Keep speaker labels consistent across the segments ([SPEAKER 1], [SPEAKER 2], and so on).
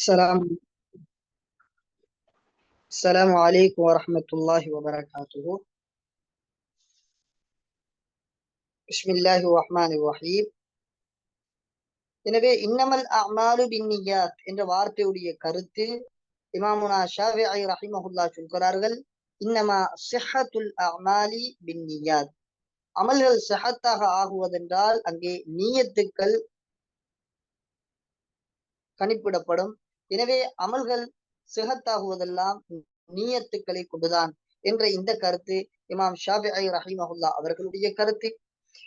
[SPEAKER 1] السلام السلام عليكم ورحمة الله وبركاته بسم الله الرحمن الرحيم எனவே இன்னமல் அமாலு பின்னியாத் என்ற வார்த்தையுடைய கருத்து இமாமுனா ஷாஃபிஐ ரஹிமஹுல்லா சொல்கிறார்கள் இன்னமா சிஹத்துல் அமாலி பின்னியாத் அமல்கள் சிஹத்தாக ஆகுவதென்றால் அங்கே நீயத்துக்கள் கணிப்பிடப்படும் எனவே அமல்கள் சிகத்தாகுவதெல்லாம் நீயத்துக்களை கொண்டுதான் என்ற இந்த கருத்து இமாம் ஷாபி ஷாஃபிஐ ரஹிமஹுல்லா அவர்களுடைய கருத்து.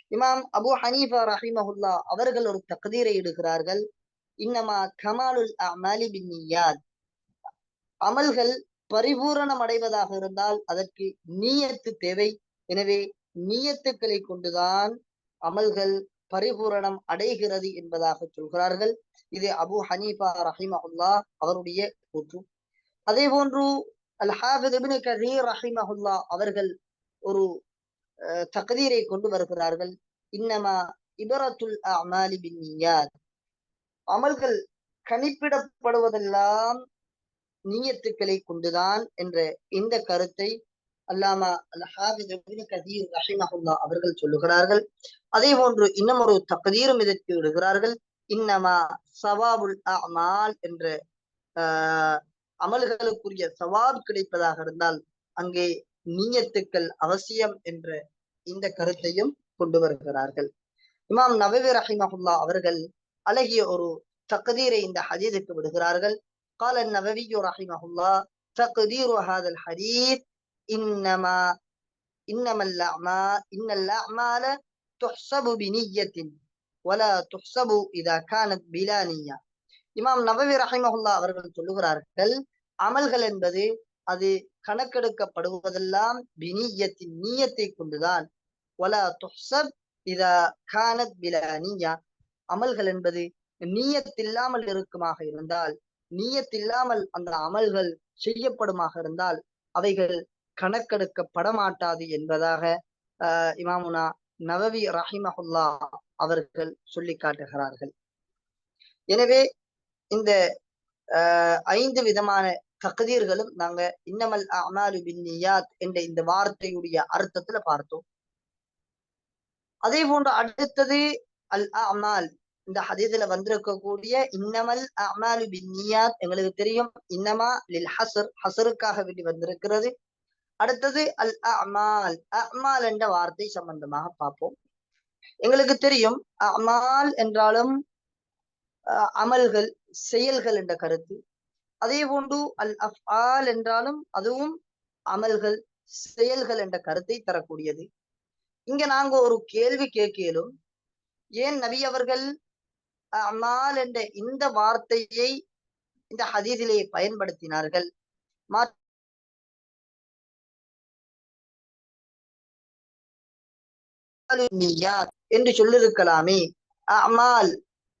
[SPEAKER 1] இமாம் அபு ஹனீஃபா ரஹிமஹுல்லா அவர்கள் ஒரு தக்தீரை இடுகிறார்கள். இன்னமா கமாலுல் அமாலி பின் நியாத். அமல்கள் பரிபூரணம் அடைவதாக இருந்தால் அதற்கு நீயத்து தேவை. எனவே நீயத்துக்களை கொண்டுதான் அமல்கள் பரிபூரணம் அடைகிறது என்பதாக சொல்கிறார்கள். இது அபு ஹனீஃபா ரஹிமஹுல்லா அவருடைய கூற்று. அதே போன்று அல் ஹாஃபித் கதீர் ரஹிமஹுல்லா அவர்கள் ஒரு தகதீரை கொண்டு வருகிறார்கள். இன்னமா இபரத்துல் அமாலி பின் அமல்கள் கணிப்பிடப்படுவதெல்லாம் நீயத்துக்களை கொண்டுதான் என்ற இந்த கருத்தை அல்லாமா அல் ஹாஃபித் இப்னு கதீர் ரஹிமஹுல்லா அவர்கள் சொல்லுகிறார்கள் அதே போன்று இன்னும் ஒரு தக்தீரும் இதற்கு விடுகிறார்கள் இன்னமா சவாபுல் அமால் என்ற ஆஹ் அமல்களுக்குரிய சவாப் கிடைப்பதாக இருந்தால் அங்கே நீயத்துக்கள் அவசியம் என்ற இந்த கருத்தையும் கொண்டு வருகிறார்கள் இமாம் நபவி ரஹிமஹுல்லா அவர்கள் அழகிய ஒரு தக்தீரை இந்த ஹதீதுக்கு விடுகிறார்கள் قال النبوي رحمه الله تقدير هذا الحديث இன்னமா இன்னமல்ல அமா இன்னல்ல அமால துஹ்சபு பினியத்தின் ஒல துஹ்சபு இதா கானத் பிலானியா இமாம் நபவி ரஹிமஹுல்லா அவர்கள் சொல்லுகிறார்கள் அமல்கள் என்பது அது கணக்கெடுக்கப்படுவதெல்லாம் பினியத்தின் நீயத்தை கொண்டுதான். ஒல துஹ்சப் இதா கானத் பிலானியா அமல்கள் என்பது நீயத்தில்லாமல் இருக்குமாக இருந்தால் நீயத்தில்லாமல் அந்த அமல்கள் செய்யப்படுமாக இருந்தால் அவைகள் கணக்கெடுக்கப்பட மாட்டாது என்பதாக அஹ் இமாமுனா நவவி ரஹிமஹுல்லா அவர்கள் சொல்லி காட்டுகிறார்கள். எனவே இந்த ஐந்து விதமான தகுதீர்களும் நாங்க இன்னமல் அமாலு பின் நியாத் என்ற இந்த வார்த்தையுடைய அர்த்தத்துல பார்த்தோம். அதே போன்று அடுத்தது அல் அமால். இந்த ஹதீதுல வந்திருக்கக்கூடிய இன்னமல் அமாலு பின் நியாத் எங்களுக்கு தெரியும். இன்னமா லில் ஹசர் ஹசருக்காக வேண்டி வந்திருக்கிறது. அடுத்தது அல் அமால் அமால் என்ற வார்த்தை சம்பந்தமாக பார்ப்போம். எங்களுக்கு தெரியும் அமால் என்றாலும் அமல்கள் செயல்கள் என்ற கருத்து. அதே போன்று அல் அஃஆல் என்றாலும் அதுவும் அமல்கள் செயல்கள் என்ற கருத்தை தரக்கூடியது. இங்க நாங்க ஒரு கேள்வி கேட்கலும் ஏன் நபி அவர்கள் அமால் என்ற இந்த வார்த்தையை இந்த ஹதீதிலே பயன்படுத்தினார்கள்? என்று சொல்லிருக்கலாமே அமால்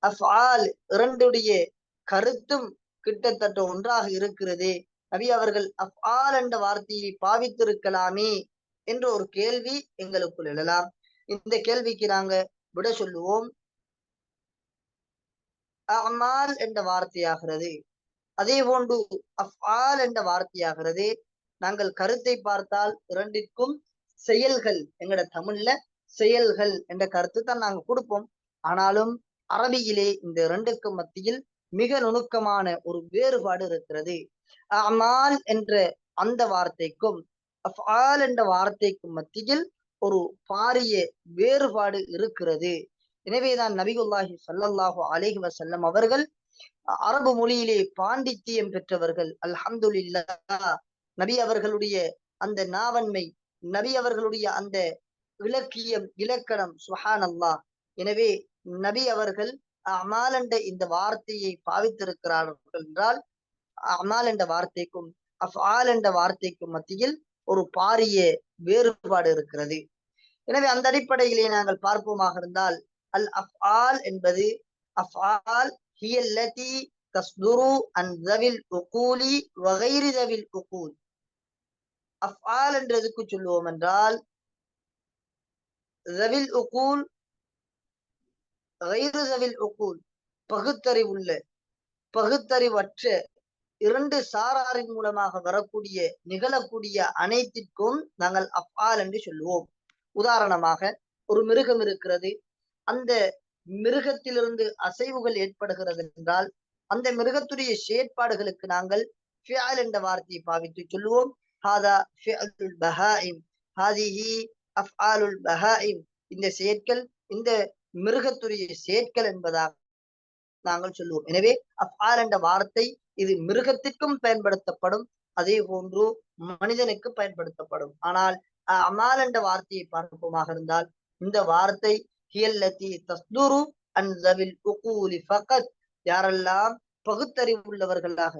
[SPEAKER 1] அஃஆல் இரண்டுடைய கருத்தும் கிட்டத்தட்ட ஒன்றாக இருக்கிறது. நபி அவர்கள் அஃஆல் என்ற வார்த்தையை பாவித்திருக்கலாமே என்ற ஒரு கேள்வி எங்களுக்குள் எழலாம். இந்த கேள்விக்கு நாங்க விட சொல்லுவோம். அமால் என்ற வார்த்தையாகிறது. அதே போன்று அஃஆல் என்ற வார்த்தையாகிறது. நாங்கள் கருத்தை பார்த்தால் இரண்டிற்கும் செயல்கள் எங்கட தமிழ்ல செயல்கள் என்ற கருத்து தான் நாங்க கொடுப்போம். ஆனாலும் அரபியிலே இந்த இரண்டுக்கும் மத்தியில் மிக நுணுக்கமான ஒரு வேறுபாடு இருக்கிறது. அமால் என்ற அந்த வார்த்தைக்கும் என்ற வார்த்தைக்கும் மத்தியில் ஒரு பாரிய வேறுபாடு இருக்கிறது. எனவேதான் நபிகுல்லாஹி சல்லல்லாஹு அலேஹி வசல்லம் அவர்கள் அரபு மொழியிலே பாண்டித்தியம் பெற்றவர்கள் அல்ஹம்துலில்லா நபி அவர்களுடைய அந்த நாவன்மை நபி அவர்களுடைய அந்த இலக்கியம் இலக்கணம் சுஹான் அல்லா எனவே நபி அவர்கள் அமால் என்ற இந்த வார்த்தையை பாவித்திருக்கிறார்கள் என்றால் அமால் என்ற வார்த்தைக்கும் அஃஆல் என்ற வார்த்தைக்கும் மத்தியில் ஒரு பாரிய வேறுபாடு இருக்கிறது. எனவே அந்த அடிப்படையிலே நாங்கள் பார்ப்போமாக இருந்தால் அல் அஃஆல் என்பது அஃஆல் ஹியல்லதி தஸ்துரு அன் தவில் உகூலி வகைரி தவில் உகூல். அஃஆல் என்றதுக்கு சொல்லுவோம் என்றால் தவில் உகூல் கைருதவில் உக்கூல் பகுத்தறிவுள்ள பகுத்தறிவற்ற இரண்டு சாராரின் மூலமாக வரக்கூடிய நிகழக்கூடிய அனைத்திற்கும் நாங்கள் அப்பால் என்று சொல்லுவோம். உதாரணமாக ஒரு மிருகம் இருக்கிறது. அந்த மிருகத்திலிருந்து அசைவுகள் ஏற்படுகிறது என்றால் அந்த மிருகத்துடைய செயற்பாடுகளுக்கு நாங்கள் ஃபியால் என்ற வார்த்தையை பாவித்து சொல்லுவோம். ஹாதா ஃபிஅலுல் பஹாயிம். ஹாதிஹி அஃஆலுல் பஹாயிம். இந்த செயற்கள் இந்த மிருகத்துடைய செயற்கள் என்பதாக நாங்கள் சொல்லுவோம். எனவே அஃஆல் என்ற வார்த்தை இது மிருகத்திற்கும் பயன்படுத்தப்படும் அதே போன்று மனிதனுக்கு பயன்படுத்தப்படும். ஆனால் அமால் என்ற வார்த்தையை பார்ப்போமாக இருந்தால் இந்த வார்த்தை ஹியல்லத்தி தஸ்துரு அன்சவில் உகூலி ஃபகத். யாரெல்லாம் பகுத்தறிவுள்ளவர்களாக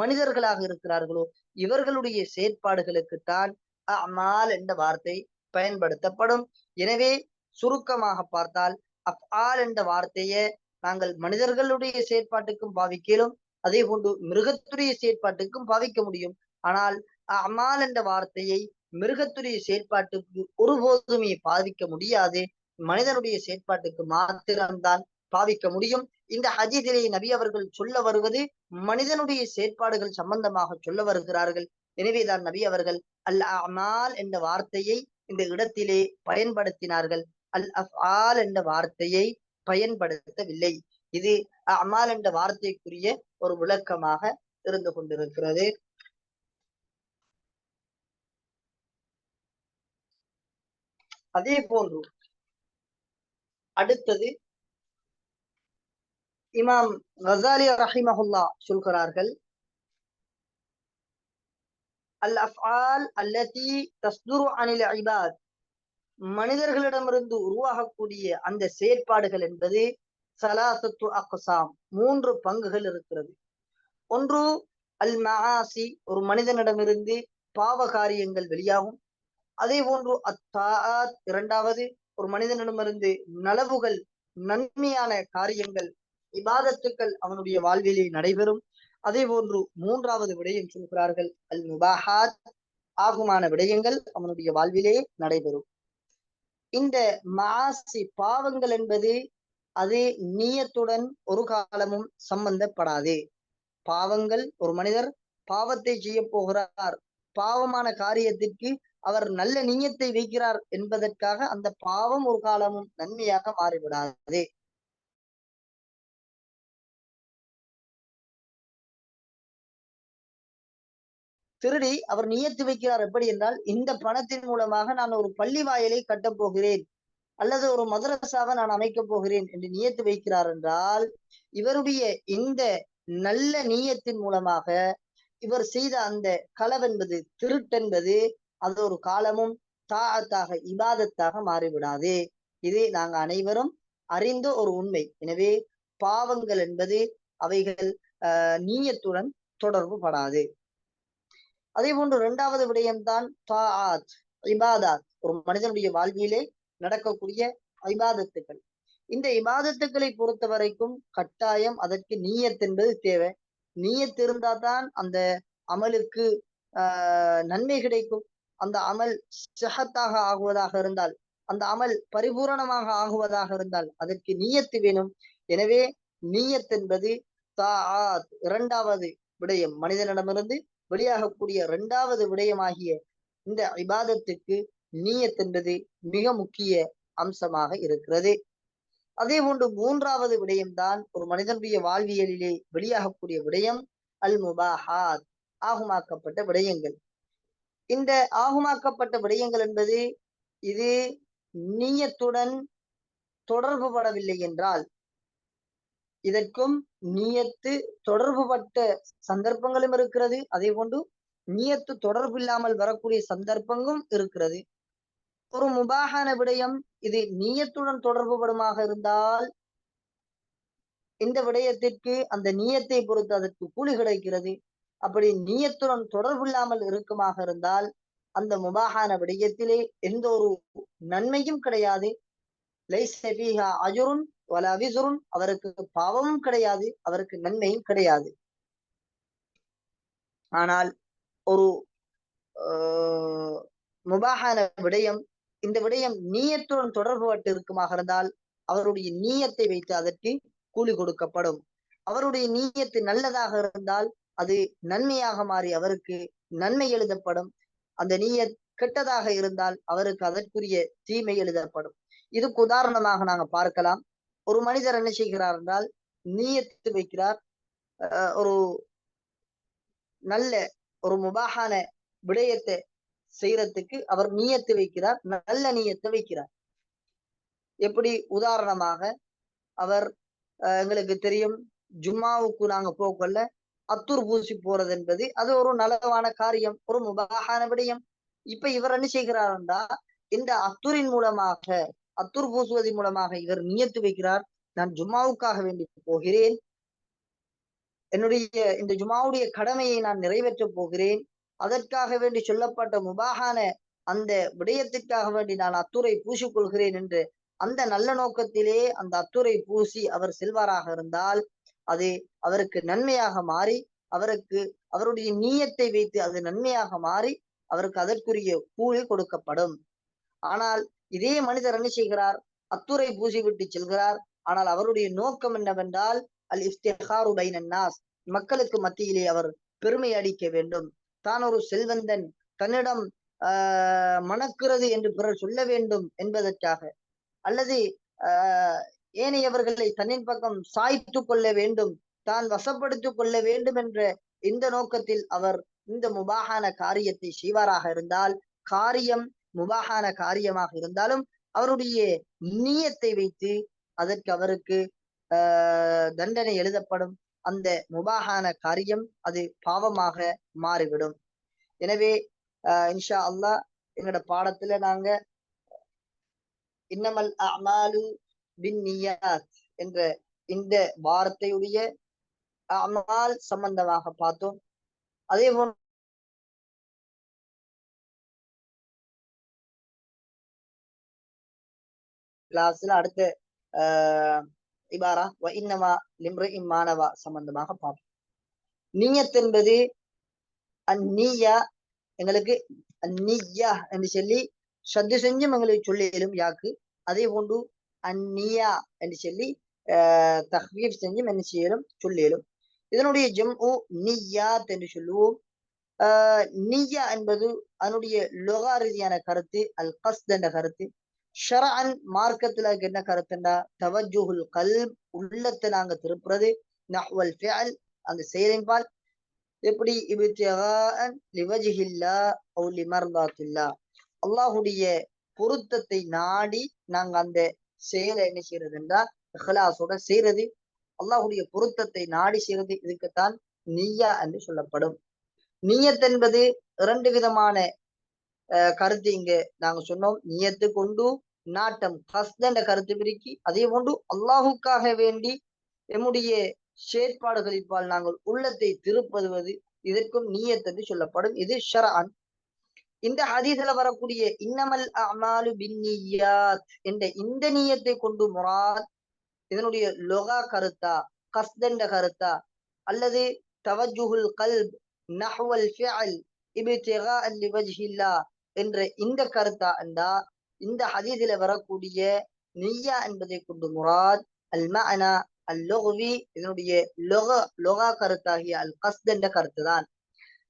[SPEAKER 1] மனிதர்களாக இருக்கிறார்களோ இவர்களுடைய செயற்பாடுகளுக்குத்தான் அமால் என்ற வார்த்தை பயன்படுத்தப்படும். எனவே சுருக்கமாக பார்த்தால் அஃஆல் என்ற வார்த்தையை நாங்கள் மனிதர்களுடைய செயற்பாட்டுக்கும் பாவிக்கலும் அதே போன்று மிருகத்துடைய செயற்பாட்டுக்கும் பாவிக்க முடியும். ஆனால் அமால் என்ற வார்த்தையை மிருகத்துடைய செயற்பாட்டுக்கு ஒருபோதுமே பாவிக்க முடியாது. மனிதனுடைய செயற்பாட்டுக்கு மாத்திரம்தான் பாவிக்க முடியும். இந்த ஹஜீதிலே நபி அவர்கள் சொல்ல வருவது மனிதனுடைய செயற்பாடுகள் சம்பந்தமாக சொல்ல வருகிறார்கள். எனவேதான் நபி அவர்கள் அல் அமால் என்ற வார்த்தையை இந்த இடத்திலே பயன்படுத்தினார்கள். அல் அஃஆல் என்ற வார்த்தையை பயன்படுத்தவில்லை. இது அமால் என்ற வார்த்தைக்குரிய ஒரு விளக்கமாக இருந்து கொண்டிருக்கிறது. அதே போன்று அடுத்தது இமாம் கசாலி ரஹிமஹுல்லா சொல்கிறார்கள். அல் அஃஆல் அல்லதி தஸ்துரு அனில் இபாத். மனிதர்களிடமிருந்து உருவாகக்கூடிய அந்த செயற்பாடுகள் என்பது சலாசத்து அக்சாம் மூன்று பங்குகள் இருக்கிறது. ஒன்று அல் மகாசி ஒரு மனிதனிடமிருந்து பாவ காரியங்கள் வெளியாகும். அதே போன்று அத்தாத் இரண்டாவது ஒரு மனிதனிடமிருந்து நலவுகள் நன்மையான காரியங்கள் இபாதத்துக்கள் அவனுடைய வாழ்விலே நடைபெறும். அதே போன்று மூன்றாவது விடயம் சொல்கிறார்கள். அல் முபாஹாத் ஆகுமான விடயங்கள் அவனுடைய வாழ்விலே நடைபெறும். இந்த மாசி பாவங்கள் என்பது அது நீயத்துடன் ஒரு காலமும் சம்பந்தப்படாது. பாவங்கள் ஒரு மனிதர் பாவத்தை செய்ய போகிறார். பாவமான காரியத்திற்கு அவர் நல்ல நீயத்தை வைக்கிறார் என்பதற்காக அந்த பாவம் ஒரு காலமும் நன்மையாக மாறிவிடாது. திருடி அவர் நியத்து வைக்கிறார் எப்படி என்றால் இந்த பணத்தின் மூலமாக நான் ஒரு பள்ளி வாயிலை கட்டப் போகிறேன். அல்லது ஒரு மதரசாவை நான் அமைக்கப் போகிறேன் என்று நியத்து வைக்கிறார் என்றால் இவருடைய இந்த நல்ல நீயத்தின் மூலமாக இவர் செய்த அந்த களவென்பது திருட்டென்பது அது ஒரு காலமும் தாத்தாக இபாதத்தாக மாறிவிடாது. இது நாங்க அனைவரும் அறிந்த ஒரு உண்மை. எனவே பாவங்கள் என்பது அவைகள் ஆஹ் நீயத்துடன் தொடர்பு படாது அதே போன்று இரண்டாவது விடயம்தான் இபாதாத். ஒரு மனிதனுடைய வாழ்விலே நடக்கக்கூடிய இபாதத்துக்கள். இந்த இபாதத்துக்களை பொறுத்த வரைக்கும் கட்டாயம் அதற்கு நீயத் என்பது தேவை. நீயத் இருந்தாதான் அந்த அமலுக்கு ஆஹ் நன்மை கிடைக்கும். அந்த அமல் சகத்தாக ஆகுவதாக இருந்தால் அந்த அமல் பரிபூரணமாக ஆகுவதாக இருந்தால் அதற்கு நீயத்து வேணும். எனவே நீயத் என்பது இரண்டாவது விடயம். மனிதனிடமிருந்து வெளியாகக்கூடிய இரண்டாவது விடயமாகிய இந்த இபாதத்துக்கு நீயத் என்பது மிக முக்கிய அம்சமாக இருக்கிறது. அதே போன்று மூன்றாவது விடயம்தான் ஒரு மனிதனுடைய வாழ்வியலிலே வெளியாகக்கூடிய விடயம் அல் முபாஹாத் ஆகுமாக்கப்பட்ட விடயங்கள். இந்த ஆகுமாக்கப்பட்ட விடயங்கள் என்பது இது நீயத்துடன் தொடர்பு படவில்லை என்றால் இதற்கும் நீயத்து தொடர்புபட்ட சந்தர்ப்பங்களும் இருக்கிறது. அதே போன்று நீயத்து தொடர்பு இல்லாமல் வரக்கூடிய சந்தர்ப்பங்களும் இருக்கிறது. ஒரு முபாகான விடயம் இது நீயத்துடன் தொடர்பு படுமாக இருந்தால் இந்த விடயத்திற்கு அந்த நீயத்தை பொறுத்து அதற்கு கூலி கிடைக்கிறது. அப்படி நீயத்துடன் தொடர்பு இல்லாமல் இருக்குமாக இருந்தால் அந்த முபாகான விடயத்திலே எந்த ஒரு நன்மையும் கிடையாது. அஜுருன் வலவிசுருன் அவருக்கு பாவமும் கிடையாது அவருக்கு நன்மையும் கிடையாது. ஆனால் ஒரு முபாகான விடயம் இந்த விடயம் நீயத்துடன் தொடர்புபட்டு இருக்குமாக இருந்தால் அவருடைய நீயத்தை வைத்து அதற்கு கூலி கொடுக்கப்படும். அவருடைய நீயத்து நல்லதாக இருந்தால் அது நன்மையாக மாறி அவருக்கு நன்மை எழுதப்படும். அந்த நீயத் கெட்டதாக இருந்தால் அவருக்கு அதற்குரிய தீமை எழுதப்படும். இதுக்கு உதாரணமாக நாங்க பார்க்கலாம். ஒரு மனிதர் என்ன செய்கிறார் என்றால் நீயத்து வைக்கிறார். ஒரு நல்ல ஒரு முபாகான விடயத்தை செய்யறதுக்கு அவர் நீயத்து வைக்கிறார் நல்ல நீயத்தை வைக்கிறார். எப்படி? உதாரணமாக அவர் எங்களுக்கு தெரியும் ஜும்மாவுக்கு நாங்க போகல அத்தூர் பூசி போறது என்பது அது ஒரு நலவான காரியம் ஒரு முபாகான விடயம். இப்ப இவர் என்ன செய்கிறார்டா இந்த அத்தூரின் மூலமாக அத்துர் பூசுவதன் மூலமாக இவர் நியத்து வைக்கிறார். நான் ஜும்மாவுக்காக வேண்டி போகிறேன். என்னுடைய இந்த ஜுமாவுடைய கடமையை நான் நிறைவேற்றப் போகிறேன். அதற்காக வேண்டி சொல்லப்பட்ட முபாகான அந்த விடயத்திற்காக வேண்டி நான் அத்துரை பூசிக்கொள்கிறேன் என்று அந்த நல்ல நோக்கத்திலே அந்த அத்துரை பூசி அவர் செல்வாராக இருந்தால் அது அவருக்கு நன்மையாக மாறி அவருக்கு அவருடைய நீயத்தை வைத்து அது நன்மையாக மாறி அவருக்கு அதற்குரிய கூலி கொடுக்கப்படும். ஆனால் இதே மனிதர் என்ன செய்கிறார்? அத்துரை பூசி விட்டு செல்கிறார். ஆனால் அவருடைய நோக்கம் என்னவென்றால் அல் இஃப்திஹாரு பைனன்னாஸ் மக்களுக்கு மத்தியிலே அவர் பெருமை அடிக்க வேண்டும். தான் ஒரு செல்வந்தன் தன்னிடம் ஆஹ் மணக்கிறது என்று பிறர் சொல்ல வேண்டும் என்பதற்காக. அல்லது ஆஹ் ஏனையவர்களை தன்னின் பக்கம் சாய்த்து கொள்ள வேண்டும் தான் வசப்படுத்திக் கொள்ள வேண்டும் என்ற இந்த நோக்கத்தில் அவர் இந்த முபாகான காரியத்தை செய்வாராக இருந்தால் காரியம் முபாகான காரியமாக இருந்தாலும் அவருடைய நீயத்தை வைத்து அதற்கு அவருக்கு தண்டனை எழுதப்படும். அந்த முபாகான காரியம் அது பாவமாக மாறிவிடும். எனவே இன்ஷா அல்லாஹ் எங்களோட பாடத்துல நாங்க இன்னமல் அமாலு பின் நியாத் என்ற இந்த வார்த்தையுடைய அமால் சம்பந்தமாக பார்த்தோம். அதே போல் கிளாஸ்ல அடுத்த இபாரா வ இன்னமா லிம்ரு இம்மானவா சம்பந்தமாக பார்ப்போம். நீயத் என்பது அந்நீயா எங்களுக்கு அந்நியா என்று சொல்லி சத்து செஞ்சும் எங்களுக்கு சொல்லியிலும் யாக்கு அதே போன்று அந்நியா என்று சொல்லி தஹ்வீப் செஞ்சும் என்ன செய்யலும் சொல்லியலும் இதனுடைய ஜம் ஓ நியாத் என்று சொல்லுவோம். நியா என்பது அதனுடைய லொகா ரீதியான கருத்து அல் கஸ்த் என்ற கருத்து. ஷரான் மார்க்கத்துல என்ன கருத்துண்டா தவஜுஹுல் கல் உள்ளத்தை நாங்க திருப்புறது நஹ்வல் அந்த செயலின்பால். எப்படி? இப்திகான் லிவஜிஹில்லா அவு லிமர்தாத்தில்லா. அல்லாஹுடைய பொருத்தத்தை நாடி நாங்க அந்த செயலை என்ன செய்யறது என்றா இஹ்லாஸோட செய்யறது. அல்லாஹுடைய பொருத்தத்தை நாடி செய்யறது இதுக்குத்தான் நீயா என்று சொல்லப்படும். நீயத் என்பது இரண்டு விதமான கருத்து இங்க நாங்க சொன்னோம். நியத்து கொண்டு நாட்டம் கஸ்த என்ற கருத்து பிரிக்கி அதே போன்று அல்லாஹுக்காக வேண்டி எம்முடைய செயற்பாடுகளிப்பால் நாங்கள் உள்ளத்தை திருப்பதுவது இதற்கும் நீயத் என்று சொல்லப்படும். இது ஷரான் இந்த ஹதீஸ்ல வரக்கூடிய இன்னமல் அமாலு பின்னியாத் என்ற இந்த நீயத்தை கொண்டு முராத் இதனுடைய லொகா கருத்தா கஸ்தண்ட கருத்தா அல்லது தவஜுஹுல் கல்ப் நஹ்வல் ஃபிஅல் இப்திகா லிவஜ்ஹில்லா என்ற இந்த கருத்தா என்றா இந்த ஹதீஸில வரக்கூடிய நிய்யா என்பதை கொண்டு முராத் அல் மஅனா அல் லொகவி இதனுடைய லொக லொகா கருத்தாகிய அல் கஸ்த் என்ற கருத்து தான்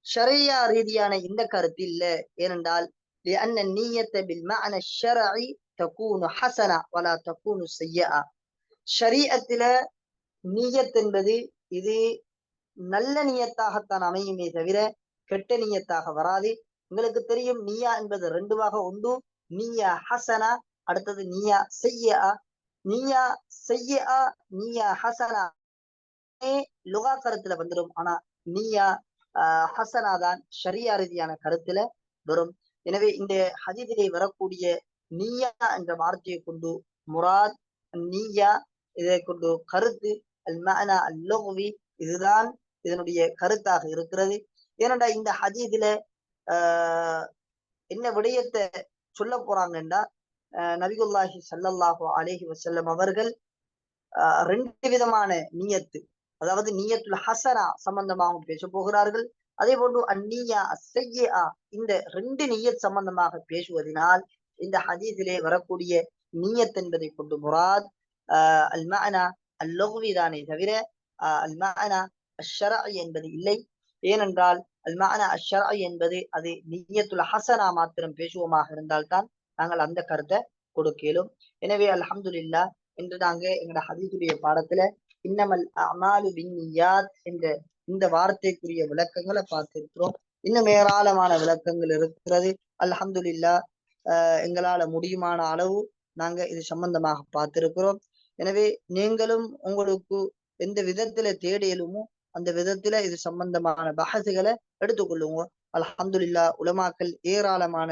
[SPEAKER 1] ஷரியா ரீதியான இந்த கருத்து இல்ல ஏனென்றால் لأن النية بالمعنى الشرعي تكون حسنة ولا تكون سيئة ஷரீஅத்தில நீயத் என்பது இது நல்ல நியத்தாகத்தான் அமையுமே தவிர கெட்ட நியத்தாக வராது உங்களுக்கு தெரியும் நீயா என்பது ரெண்டுவாக உண்டு. நீயா ஹசனா அடுத்தது நீயா செய்யா. நீயா செய்யா நீயா ஹசனா. லுகா கருத்துல வந்துடும் ஆனா நீயா ஹசனா தான் ஷரியா ரீதியான கருத்துல வரும். எனவே இந்த ஹதீதிலே வரக்கூடிய நீயா என்ற வார்த்தையை கொண்டு முராத் நீயா இதை கொண்டு கருத்து அல் மனா அல் இதுதான் இதனுடைய கருத்தாக இருக்கிறது. ஏனென்றா இந்த ஹதீதில என்ன விடயத்தை சொல்ல போறாங்கன்னா நபிகுல்லாஹி சல்லல்லாஹு அலேஹி வசல்லம் அவர்கள் ரெண்டு விதமான நீயத்து அதாவது நீயத்துல் ஹசனா சம்பந்தமாக பேச போகிறார்கள். அதே போன்று அந்நியா அசையா இந்த ரெண்டு நீயத் சம்பந்தமாக பேசுவதனால் இந்த ஹதீஸிலே வரக்கூடிய நீயத் என்பதை கொண்டு முராத் ஆஹ் அல்மானா அல் தானே தவிர அல்மானா அஷரா என்பது இல்லை. ஏனென்றால் அல் மஅனா என்பது அது நிய்யத்துல் ஹசனா மாத்திரம் பேசுவோமாக இருந்தால்தான் நாங்கள் அந்த கருத்தை கொடுக்கலும். எனவே அல்ஹம்துலில்லா என்று நாங்க எங்களோட ஹதீதுடைய பாடத்துல இன்னமல் அமாலு பின்னியாத் என்ற இந்த வார்த்தைக்குரிய விளக்கங்களை பார்த்திருக்கிறோம். இன்னும் ஏராளமான விளக்கங்கள் இருக்கிறது. அல்ஹம்துல்லா அஹ் எங்களால முடியுமான அளவு நாங்க இது சம்பந்தமாக பார்த்திருக்கிறோம். எனவே நீங்களும் உங்களுக்கு எந்த விதத்துல தேடியலுமோ அந்த விதத்துல இது சம்பந்தமான பஹசுகளை எடுத்துக்கொள்ளுவோம் அலஹம்துல்லா உலமாக்கள் ஏராளமான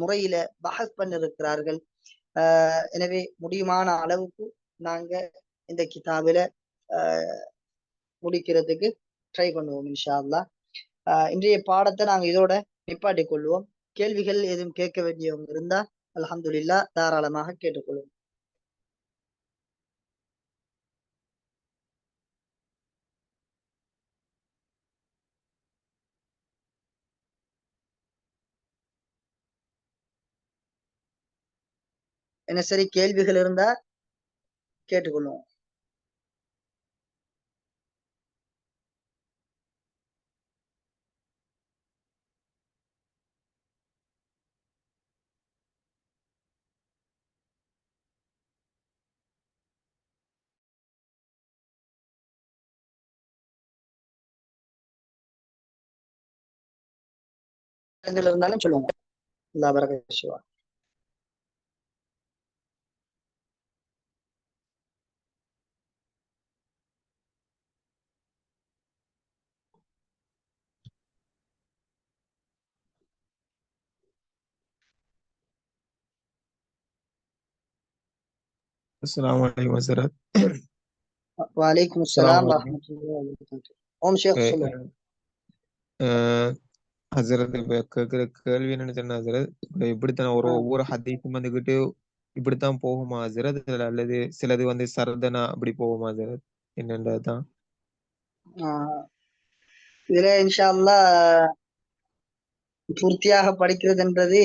[SPEAKER 1] முறையில பஹஸ் பண்ணிருக்கிறார்கள். ஆஹ் எனவே முடியுமான அளவுக்கு நாங்க இந்த கிதாபில முடிக்கிறதுக்கு ட்ரை பண்ணுவோம் இன்ஷா அல்லா இன்றைய பாடத்தை நாங்க இதோட நிப்பாட்டி கொள்வோம். கேள்விகள் எதுவும் கேட்க வேண்டியவங்க இருந்தா அலஹம்துல்லா தாராளமாக கேட்டுக்கொள்வோம். தினசரி சரி கேள்விகள் இருந்தா கேட்டுக்கொள்ளுவோம் இருந்தாலும் சொல்லுவோம். அல்லா பரகத் சிவா.
[SPEAKER 2] السلام عليكم حضرت
[SPEAKER 1] வலைக்கும்
[SPEAKER 2] السلام
[SPEAKER 1] அஸ்ஸலாம்
[SPEAKER 2] عليكم
[SPEAKER 1] வரஹ்மத்துல்லாஹி வபரகாத்துஹு ஓம் ஷேக் சொல்லுங்க
[SPEAKER 2] ஹசரத் இப்ப கேட்கிற கேள்வி என்னன்னு சொன்னா ஹசரத் இப்ப இப்படித்தான் ஒரு
[SPEAKER 1] ஆ,
[SPEAKER 2] ஒவ்வொரு ஹதீஸும் வந்துகிட்டு இப்படித்தான் போகுமா ஹசரத் இல்ல அல்லது சிலது வந்து சரதனா அப்படி போகுமா ஹசரத் என்னன்றதுதான்
[SPEAKER 1] ஆ, இதுல இன்ஷா அல்லாஹ் பூர்த்தியாக படிக்கிறதுன்றது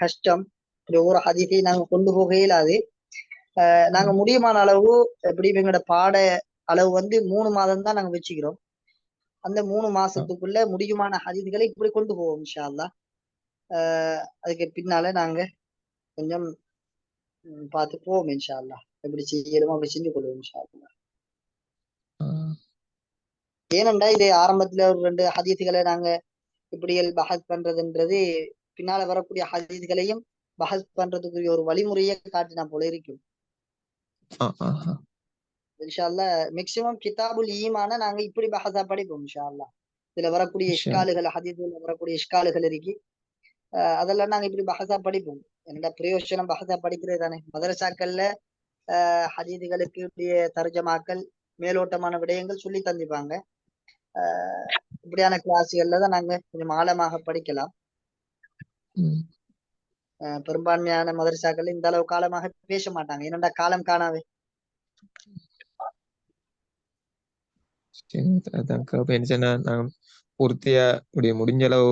[SPEAKER 1] கஷ்டம் இப்படி ஒவ்வொரு ஹதீஸையும் நாங்க கொண்டு போக இயலாது அஹ் நாங்க முடியுமான அளவு எப்படி எங்களோட பாட அளவு வந்து மூணு மாதம் தான் நாங்க வச்சுக்கிறோம். அந்த மூணு மாசத்துக்குள்ள முடியுமான ஹதீஸ்களை இப்படி கொண்டு போவோம் இன்ஷா அல்லாஹ் அஹ் அதுக்கு பின்னால நாங்க கொஞ்சம் பார்த்து போவோம் இன்ஷா அல்லாஹ் எப்படி செய்யணுமோ அப்படி செஞ்சு கொள்வோம் இன்ஷா அல்லாஹ் ஏனென்றா இது ஆரம்பத்துல ஒரு ரெண்டு ஹதீஸ்களை நாங்க இப்படியல் பஹத் பண்றதுன்றது பின்னால வரக்கூடிய ஹதீஸ்களையும் பஹத் பண்றதுக்குரிய ஒரு வழிமுறையை காட்டினா போல இருக்கும் இன்ஷா அல்லாஹ் மேக்சிமம் கிதாபுல் ஈமான நாங்க இப்படி பஹஸா படிப்போம் இன்ஷா அல்லாஹ் இதுல வரக்கூடிய இஷ்காலுகள் ஹதீஸ்ல வரக்கூடிய இஷ்காலுகள் இருக்கு. அதெல்லாம் நாங்க இப்படி பஹஸா படிப்போம். என்னடா பிரயோஜனம் பஹஸா படிக்கிறது தானே மதரசாக்கள்ல ஹதீதுகளுக்கு தர்ஜமாக்கள் மேலோட்டமான விடயங்கள் சொல்லி தந்திப்பாங்க இப்படியான கிளாஸ்கள்ல தான் நாங்க கொஞ்சம் ஆழமாக படிக்கலாம். பெரும்பான்மையான மதரசாக்கள் இந்த அளவு காலமாக பேச மாட்டாங்க. என்னடா காலம் காணாவே
[SPEAKER 2] நான் பூர்த்தியா இப்படி முடிஞ்ச அளவு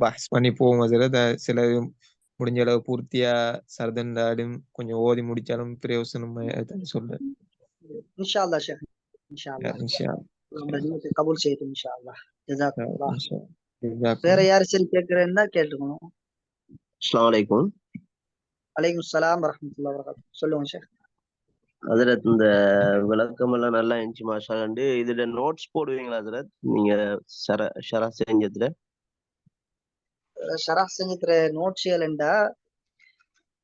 [SPEAKER 2] பஹஸ் பண்ணி போவோம் அஹ் சிலது முடிஞ்ச அளவு பூர்த்தியா சரதண்டாடும் கொஞ்சம் ஓதி முடிச்சாலும் பிரயோசனமா சொல்றேன்
[SPEAKER 1] இன்ஷா அல்லாஹ் ஷேக். இன்ஷா
[SPEAKER 2] இன்ஷா
[SPEAKER 1] கபூல் இன்ஷா வேற யாரு சரி கேட்கிறேன்னா கேட்டுக்கணும்.
[SPEAKER 3] அஸ்ஸலாமு அலைக்கும்.
[SPEAKER 1] அலைக்கும் சலாம் வரஹ்மத்துல்லாஹி வபரகாத்துஹு. சொல்லுங்க ஷேக்.
[SPEAKER 3] ஹசரத் இந்த விளக்கம் எல்லாம் நல்லா இருந்துச்சு மாஷா கண்டு இதுல நோட்ஸ் போடுவீங்களா ஹசரத்? நீங்க ஷர ஷரா செஞ்சதுல
[SPEAKER 1] ஷரா நோட்ஸுகள் என்றா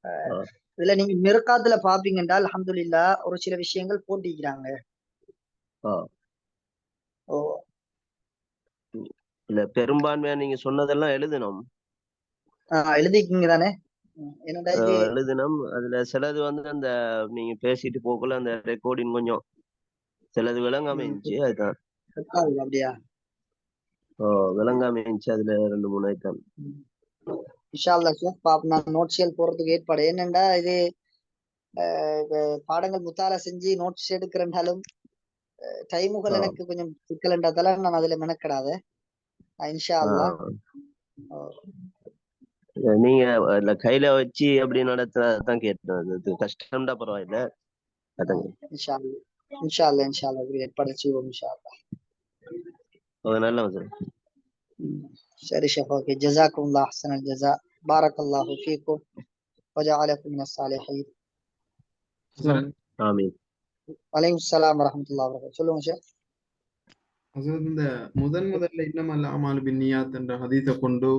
[SPEAKER 3] ஆ,
[SPEAKER 1] இதுல நீங்க மிருக்காத்துல பாப்பீங்கன்றா அல்ஹம்துலில்லாஹ். ஒரு சில விஷயங்கள் போட்டிக்கிறாங்க. ஓ.
[SPEAKER 3] இல்ல பெரும்பான்மையா நீங்க சொன்னதெல்லாம் எழுதணும்.
[SPEAKER 1] எழுதிக்கிங்க தானே? ம், என்னடா
[SPEAKER 3] ஆ,
[SPEAKER 1] இது
[SPEAKER 3] எழுதணும் அதுல சிலது வந்து அந்த நீங்க பேசிட்டு போக்குள்ள அந்த ரெக்கார்டிங் கொஞ்சம் சிலது விளங்காம இருந்துச்சு அதுதான்.
[SPEAKER 1] அப்படியா?
[SPEAKER 3] ஓ விளங்காம இருந்துச்சு அதுல ரெண்டு மூணு ஐட்டம்
[SPEAKER 1] ம். இன்ஷா அல்லாஹ் ஷேக் பாப்போம் நான் நோட்ஸ்கள் போறதுக்கு ஏற்பாடு. என்னண்டா இது? பாடங்கள் முத்தாலா செஞ்சு நோட்ஸ் எடுக்கிறேன்னாலும் டைமுகள் எனக்கு கொஞ்சம் சிக்கல்ன்றதால நான் அதுல மெனக்கெடாத. இன்ஷா அல்லாஹ்
[SPEAKER 3] நீங்க அதுல கையில வச்சு அப்படி நடத்துறதான் கேட்டேன். அது கஷ்டம்டா பரவாயில்ல. அதான்
[SPEAKER 1] இன்ஷா அல்லாஹ் இன்ஷா அல்லாஹ் அல்லாஹ் ஏற்பாடு செய்வோம் இன்ஷா அல்லாஹ்
[SPEAKER 3] அது நல்ல ஹசரத்
[SPEAKER 1] ம். சரி ஷேக் ஓகே. ஜஸாக்குமுல்லாஹ் அஹ்ஸனல் ஜஸா. பாரக்கல்லாஹு ஃபீக்கும். வஜஅலக்கும் மினஸ் சாலிஹீன்.
[SPEAKER 3] ஆமீன்.
[SPEAKER 1] வலைக்கும் ஸலாம் வரஹ்மத்துல்லாஹி வபரகாத்துஹு சொல்லுங்க ஷேக்
[SPEAKER 4] ஹசரத் இந்த முதன் முதல்ல இன்னமல் அமாலு பின்னியாத் என்ற ஹதீஸை கொண்டு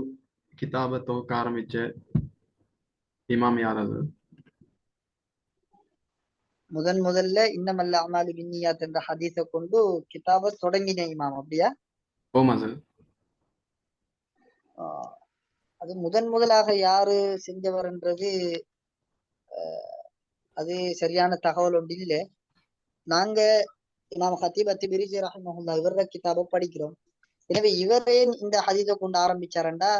[SPEAKER 4] கிதாபை தொகுக்க ஆரம்பிச்ச இமாம் யார் அது
[SPEAKER 1] முதன் முதல்ல இன்னமல்ல அமாலு பின்னியாத் என்ற ஹதீஸை கொண்டு கிதாப தொடங்கின இமாம் அப்படியா?
[SPEAKER 4] ஓம்
[SPEAKER 1] ஆஹ் அது முதன் முதலாக யாரு செஞ்சவர்ன்றது ஆஹ் அது சரியான தகவல் ஒன்று இல்லை. நாங்க இமாம் ஹத்தீப் அத்திபிரிஜி ரஹிமஹுல்லா இவர கிதாபை படிக்கிறோம். எனவே இவரே இந்த ஹதீஸை கொண்டு ஆரம்பிச்சாரண்டா?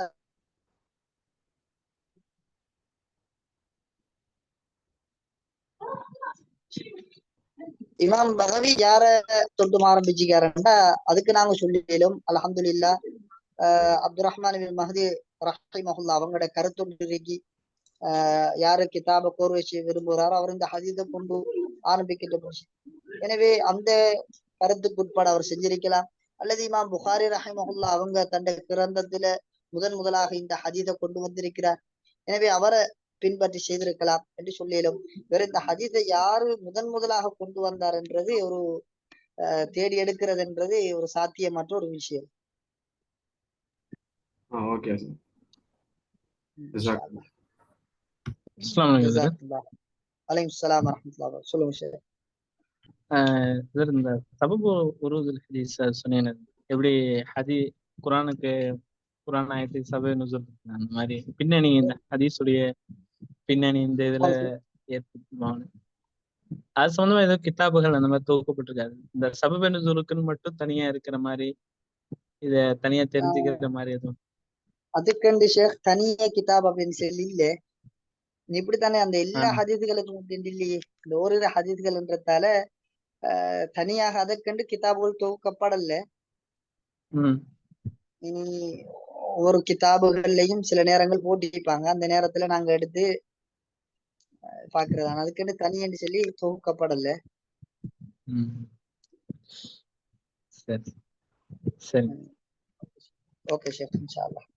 [SPEAKER 1] இமாம் பகவி யார தொட்டு ஆரம்பிச்சுக்காரண்டா அதுக்கு நாங்க சொல்லிடும் அல்ஹம்துலில்லா ஆஹ் அப்துல் ரஹ்மான் பின் மஹதி ரஹிமஹுல்லா அவங்களோட கருத்தொன்றிக்கு ஆஹ் யாரு கிதாப கோர்வச்சு விரும்புகிறாரோ அவர் இந்த ஹதீஸை கொண்டு ஆரம்பிக்கின்ற எனவே அந்த கருத்துக்கு உட்பட அவர் செஞ்சிருக்கலாம். அல்லது இமாம் புகாரி ரஹிமஹுல்லா அவங்க தன்னுடைய கிரந்தத்துல முதன் முதலாக இந்த ஹதீஸை கொண்டு வந்திருக்கிறார். எனவே அவரை பின்பற்றி செய்திருக்கலாம் என்று சொல்லிடும் வேற இந்த ஹதீஸை யாரு முதன் முதலாக கொண்டு வந்தார் என்றது ஒரு தேடி எடுக்கிறது என்றது ஒரு சாத்தியமற்ற ஒரு விஷயம்.
[SPEAKER 4] ஓகே.
[SPEAKER 1] சொல்லுங்க சார்.
[SPEAKER 5] இந்த சபபு உருதுல் ஹதீஸ் சொன்னீங்க எப்படி ஹதி குரானுக்கு குரான் சபை அந்த மாதிரி பின்னணி இந்த ஹதீஸுடைய பின்னணி இந்த இதுல ஏற்படுத்துவாங்க. அது சம்பந்தமா ஏதோ கிதாபுகள் அந்த மாதிரி தொகுக்கப்பட்டிருக்காது. இந்த சபப நுசுலுக்குன்னு மட்டும் தனியா இருக்கிற மாதிரி இத தனியா தெரிஞ்சுக்கிற மாதிரி எதுவும்.
[SPEAKER 1] அதுக்கண்டு ஷேக் தனியா கிதாப் அப்படின்னு சொல்லி இல்ல. இப்படித்தானே அந்த எல்லா
[SPEAKER 5] ஆமா.
[SPEAKER 1] ஹதீஸ்களுக்கும் அப்படின்னு இல்லையே. இந்த ஓரிரு ஹதீஸ்கள்ன்றதால ஆஹ் தனியாக அதற்கண்டு கிதாபுகள் தொகுக்கப்படல. ஒவ்வொரு கிதாபுகள்லையும் சில நேரங்கள் போட்டிருப்பாங்க. அந்த நேரத்துல நாங்க எடுத்து ஆஹ் பாக்குறதான அதுக்குன்னு தனியன்னு சொல்லி தொகுக்கப்படல
[SPEAKER 5] ம் சரி சரி
[SPEAKER 1] ஓகே ஷேக் இன்ஷா அல்லாஹ்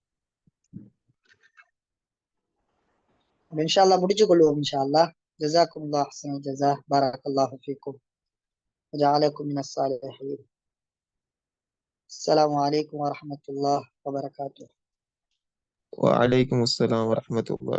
[SPEAKER 1] அப்ப இன்ஷா அல்லாஹ் முடிச்சு கொள்வோம் இன்ஷா அல்லாஹ் ஜஸாக்கும் அல்லாஹ் அஹ்ஸனல் ஜஸா பாரக்கல்லாஹு ஃபீக்கும் وجعلكم من الصالحين السلام عليكم ورحمة الله وبركاته
[SPEAKER 2] وعليكم السلام ورحمة الله